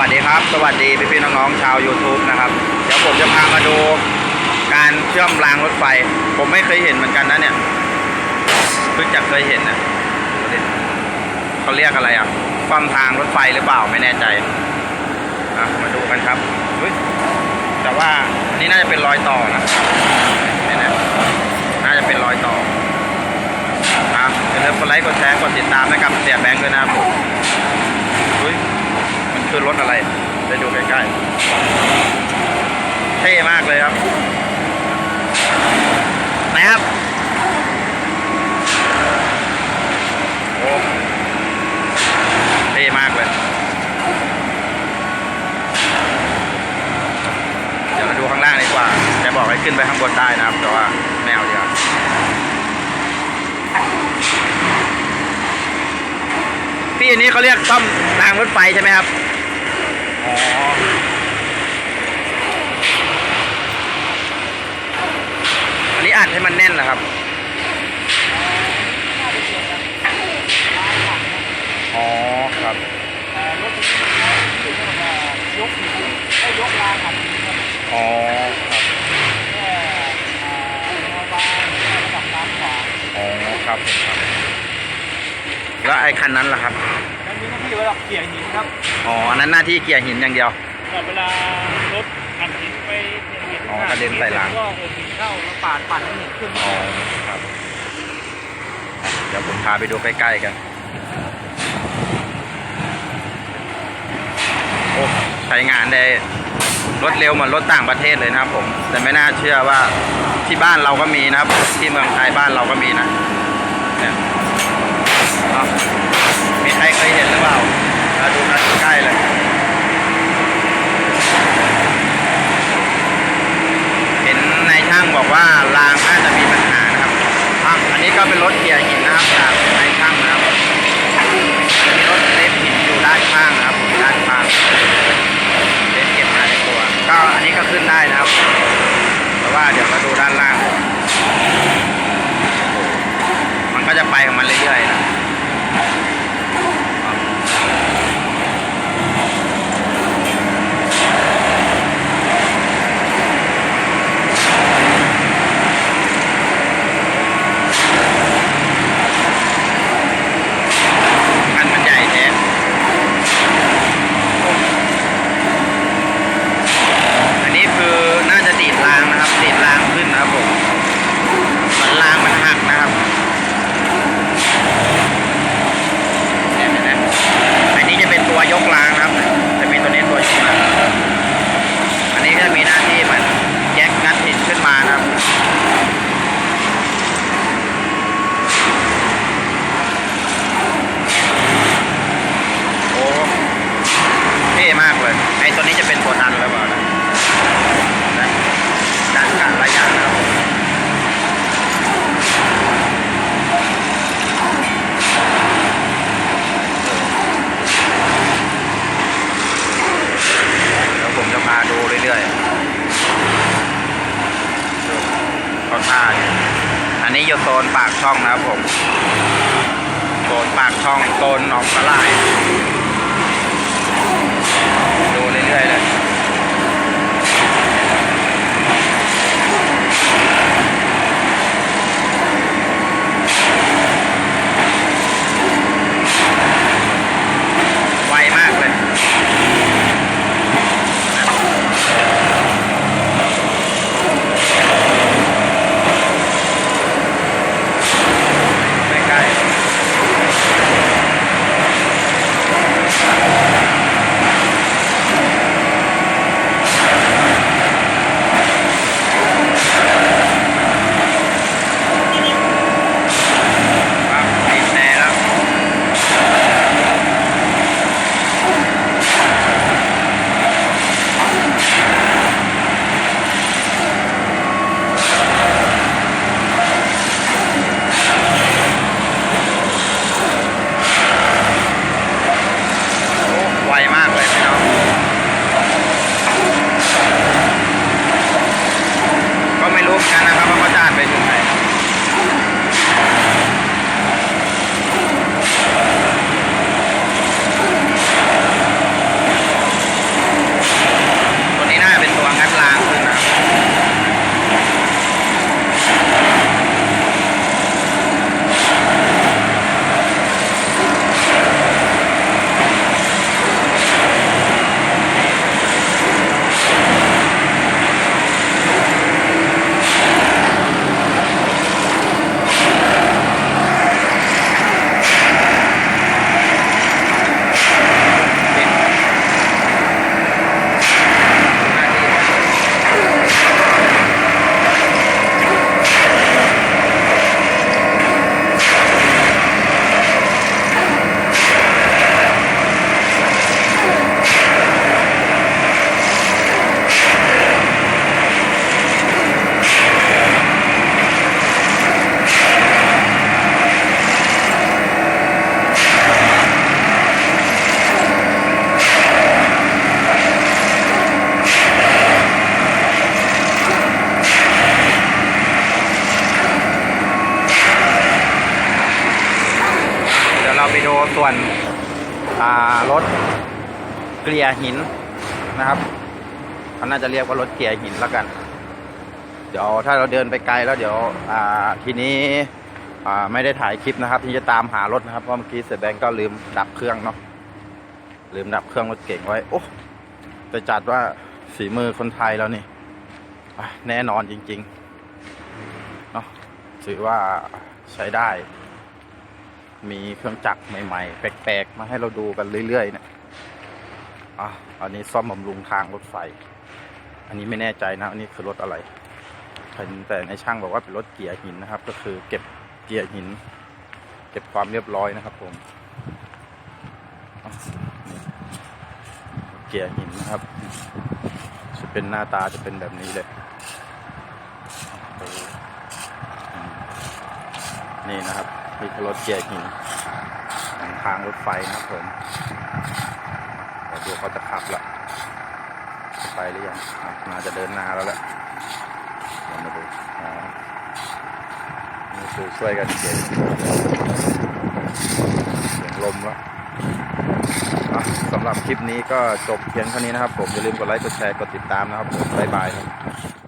วัสดีครับ สวัสดีพี่พี่ๆน้องๆชาว YouTube นะครับ เดี๋ยวผมจะพามาดูการเชื่อมรางรถไฟ ผมไม่เคยเห็นเหมือนกันนะเนี่ยเพิ่งจะเคยเห็นนะเขาเรียกอะไรอะ ความทางรถไฟหรือเปล่าไม่แน่ใจมาดูกันครับแต่ว่านี่น่าจะเป็นรอยต่อนะเนี่ยนะน่าจะเป็นรอยต่ออะอย่าลืมกดไลค์กดแชร์กดติดตามนะครับเสียแบงค์ด้วยนะครับ คือรถอะไรไปดูใกล้ๆเท่มากเลยครับไหนครับโอ้เท่มากเลย เดี๋ยวมาดูข้างล่างดีกว่าแกบอกให้ขึ้นไปข้างบนได้นะครับ แต่ว่าไม่เดีกว่าพี่อันนี้เขาเรียกซ่อมรางรถไฟใช่ไหมครับ อันนี้อัดให้มันแน่นนะครับ อ๋อครับรถที่ยกหินให้ยกรางอัดหินครับอ๋อครับแค่แนวบาคระดับน้ำขวาอ๋อครับผมครับแล้วไอ้คันนั้นล่ะครับ แล้วมีหน้าที่ระดับเกี่ยหินครับอ๋ออันนั้นหน้าที่เกี่ยหินอย่างเดียว แต่เวลารถอัดหินไปเห็นอ๋อกระเด็นใส่หลัง ก็เอาหินเข้าแล้วปาดปัดให้หินขึ้นอ๋อครับเดี๋ยวผมพาไปดูใกล้ๆกันโอ้ใช้งานได้รวดเร็วเหมือนรถต่างประเทศเลยนะครับผม แต่ไม่น่าเชื่อว่าที่บ้านเราก็มีนะครับ ที่เมืองไทยบ้านเราก็มีนะเนี่ยเอ้ามีใคร เคยเห็นหรือเปล่ามาดูกันใกล้ๆเลย เห็นนายช่างบอกว่ารางน่าจะมีปัญหานะครับอะอันนี้ก็เป็นรถเกียร์หินนะครับจากนายช่างนะครับมีรถเล็บหินอยู่ด้านข้างนะครับด้านข้างเล็บเก็บมาในตัว ก็อันนี้ก็ขึ้นได้นะครับ แต่ว่าเดี๋ยวมาดูด้านล่าง มันก็จะไปของมันเรื่อยๆนะคันมันใหญ่แท้อันนี้คือน่าจะดีดรางนะครับ ดีดรางขึ้นนะครับผมเหมือนรางมันหักนะครับเนี่ยเห็นไหมอันนี้จะเป็นตัวยกรางนะครับ จะมีตัวนี้ตัวยกรางอันนี้ก็จะมีหน้าที่เหมือนแยกงัดหินขึ้นมานะครับ โอ้เท่มากเลย ไอ้ตัวนี้จะเป็นตัวดันหรือเปล่านะนะดันกันระยะนะครับผมเดี๋ยวผมจะพาดูเรื่อยๆดู เขาท่าอยู่อันนี้อยู่โซนปากช่องนะครับผมโซนปากช่องโซนหนองสลาย ส่วนรถเกลี่ยหินนะครับเขาน่าจะเรียกว่ารถเกลี่ยหินแล้วกัน เดี๋ยวถ้าเราเดินไปไกลแล้วเดี๋ยวทีนี้ไม่ได้ถ่ายคลิปนะครับ ที่จะตามหารถนะครับเพราะเมื่อกี้เสยแบงก์ก็ลืมดับเครื่องเนาะลืมดับเครื่องรถเก่งไว้โอ้จะจัดว่าฝีมือคนไทยแล้วนี่แน่นอนจริงๆเนาะถือว่าใช้ได้ มีเครื่องจักรใหม่ๆ แปลกๆ มาให้เราดูกันเรื่อยๆเนี่ยอะอันนี้ซ่อมบำรุงทางรถไฟ อันนี้ไม่แน่ใจนะ อันนี้คือรถอะไร แต่ในช่างบอกว่าเป็นรถเกียร์หินนะครับ ก็คือเก็บเกียร์หิน เก็บความเรียบร้อยนะครับผมอะนี่เกียร์หินนะครับจะเป็นหน้าตาจะเป็นแบบนี้เลย นี่นะครับ นี่คือรถเกียร์หินของทางรถไฟนะผมเดี๋ยวดูเขาจะขับละไปหรือยังน่าจะเดินหน้าแล้วแหละเดี๋ยวมาดูอ่านี่คือช่วยกันเก็บเสียงลมแล้วะสำหรับคลิปนี้ก็จบเพียงเท่านี้นะครับผม อย่าลืมกดไลค์ กดแชร์ กดติดตามนะครับผม บ๊ายบายครับ